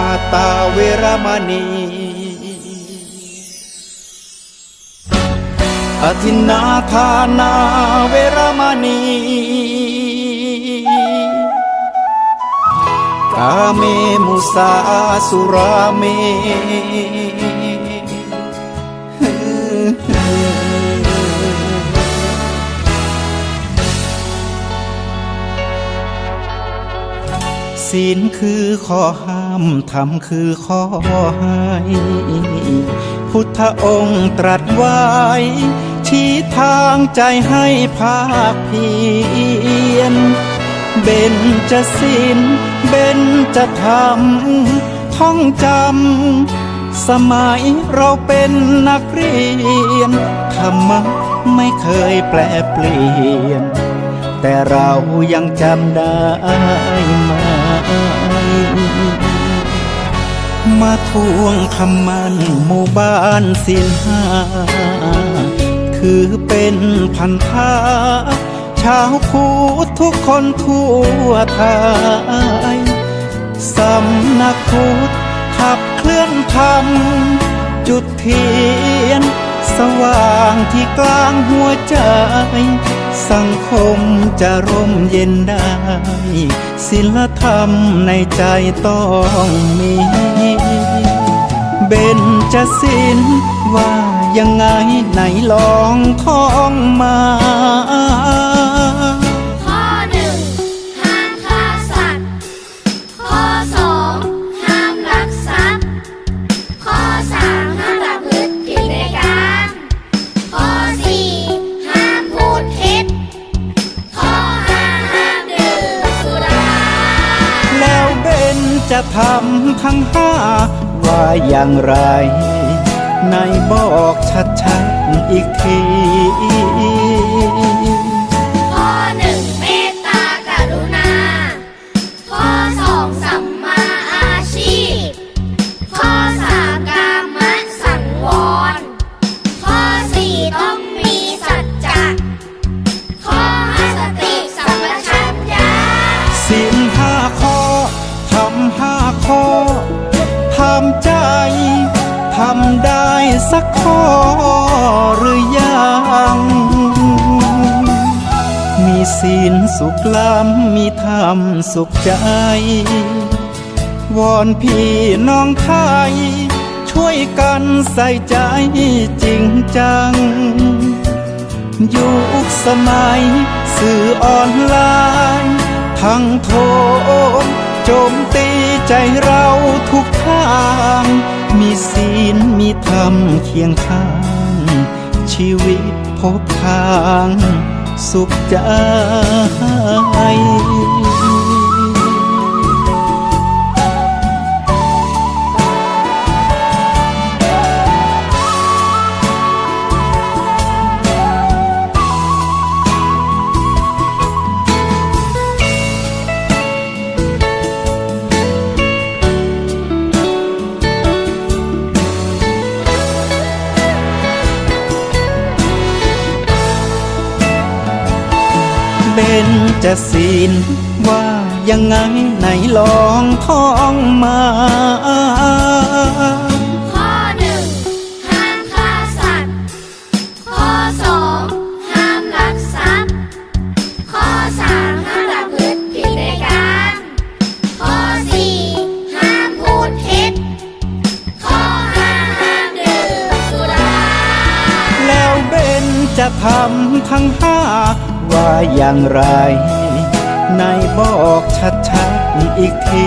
าตาเวรมณีอธินาทานาเวรมณี กาเมมุสาสุราเมศีลคือข้อห้า มธรรมคือข้อให้พุทธองค์ตรัสไว้ ชี้ทางใจให้ภาคเพียรเบนจะศีลเบนจะธรรมท่องจำ สมัยเราเป็นนักเรียน ธรรมะไม่เคยแปลเปลี่ยน แต่เรายังจำได้ไหม มาทวงคำมันหมู่บ้านสินหาถือเป็นพันธาชาวพุทธทุกคนทั่วไทยสำนักพุทธขับเคลื่อนธรรม จุดเทียน สว่างที่กลางหัวใจ สังคมจะร่มเย็นได้ ศิลธรรมในใจต้องมี จะสิ้นว่ายังไงไหนลองท่องมาข้อหนึ่งห้ามฆ่าสัตว์ข้อสองห้ามลักทรัพย์ข้อสามห้ามระพฤติผิดในการข้อสี่ห้ามพูดเท็จข้อห้าห้ามดื่มสุราแล้วเบนจะทำทั้งห้า อย่างไร ในบอกชัดๆอีกทีข้อหนึ่งเมตตากรุณา ข้อสองสัมมาอาชีพ ข้อสามกามะสังวร ข้อสี่ต้องมีสัจจะ ข้อห้าสติสัมปชัญญะสิน ทำใจ ทำได้สักข้อหรือยัง มีศีลสุขล้ำมีธรรมสุขใจ วอนพี่น้องไทย ช่วยกันใส่ใจจริงจัง ยุคสมัยสื่อออนไลน์ ทั้งโทม โจมตีใจเราทุกทาง มีศีลมีธรรมเคียงข้าง ชีวิตพบทาง สุขใจ เบนจะศีลว่ายังไงไหนลองท่องมาข้อหนึ่งห้ามฆ่าสัตว์ ข้อสองห้ามลักทรัพย์ ข้อสามห้ามประพฤติผิดในการข้อสี่ห้ามพูดเท็จ ข้อห้าห้ามดื่มสุรา แล้วเบนจะทำทั้งห้า ว่าอย่างไร ในบอกชัดๆอีกที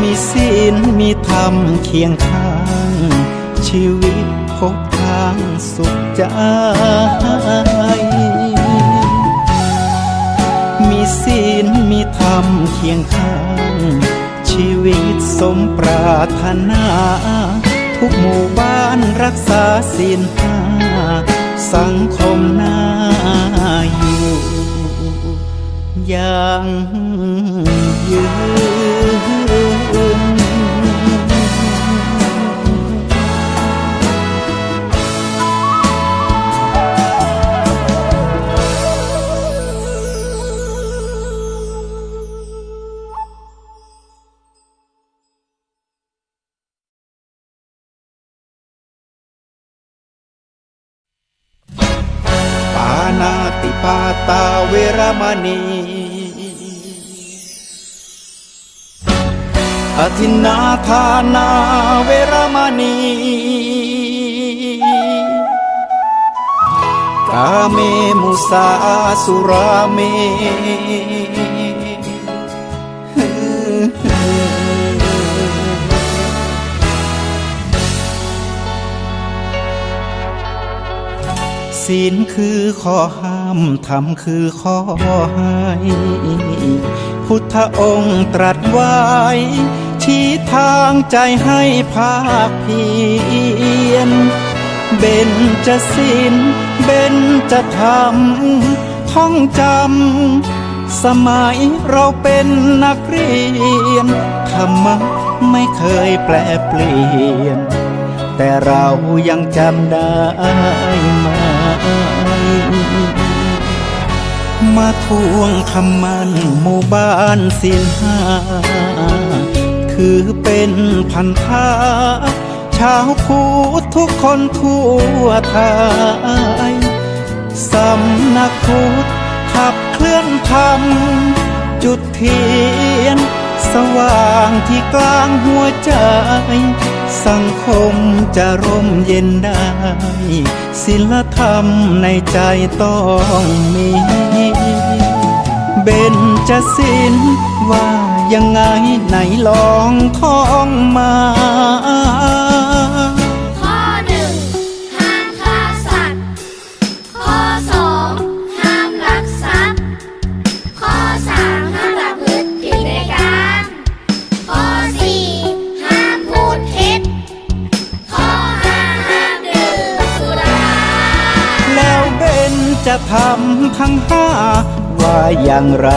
มีศีลมีธรรมเคียงข้าง ชีวิตพบทางสุขใจ มีศีลมีธรรมเคียงข้าง ชีวิตสมปรารถนา ทุกหมู่บ้านรักษาศีลห้าสังคมน่าอยู่ยัง ตาเวรมณีอธินาทานาเวรมณี กาเมมุสาสุราเม ศีลคือข้อห้ามธรรมคือข้อให้พุทธองค์ตรัสไว้ ชี้ทางใจให้ภาคเพียรเบนจะศีลเบนจะธรรมท่องจำ สมัยเราเป็นนักเรียน ธรรมะไม่เคยแปลเปลี่ยน แต่เรายังจำได้ไหม มาทวงคำมันหมู่บ้านสินหาถือเป็นพันธะชาวพุทธทุกคนทั่วไทยสำนักพุทธขับเคลื่อนธรรมจุดเทียน สว่างที่กลางหัวใจ สังคมจะร่มเย็นได้ ศิลธรรมในใจต้องมี เบนจะสินว่ายังไงไหนลองท่องมา จะทำทั้งห้าว่าอย่างไร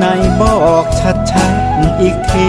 ในบอกชัดๆอีกที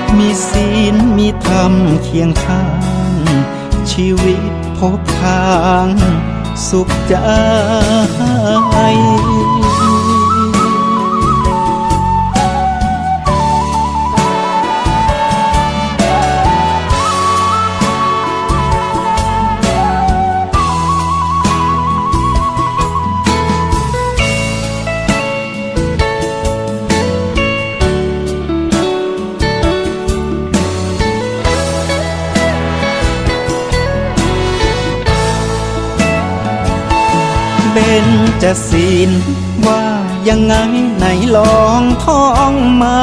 มีศีลมีธรรมเคียงข้าง ชีวิตพบทางสุขใจ เบนจะศีลว่ายังไงไหนลองท่องมา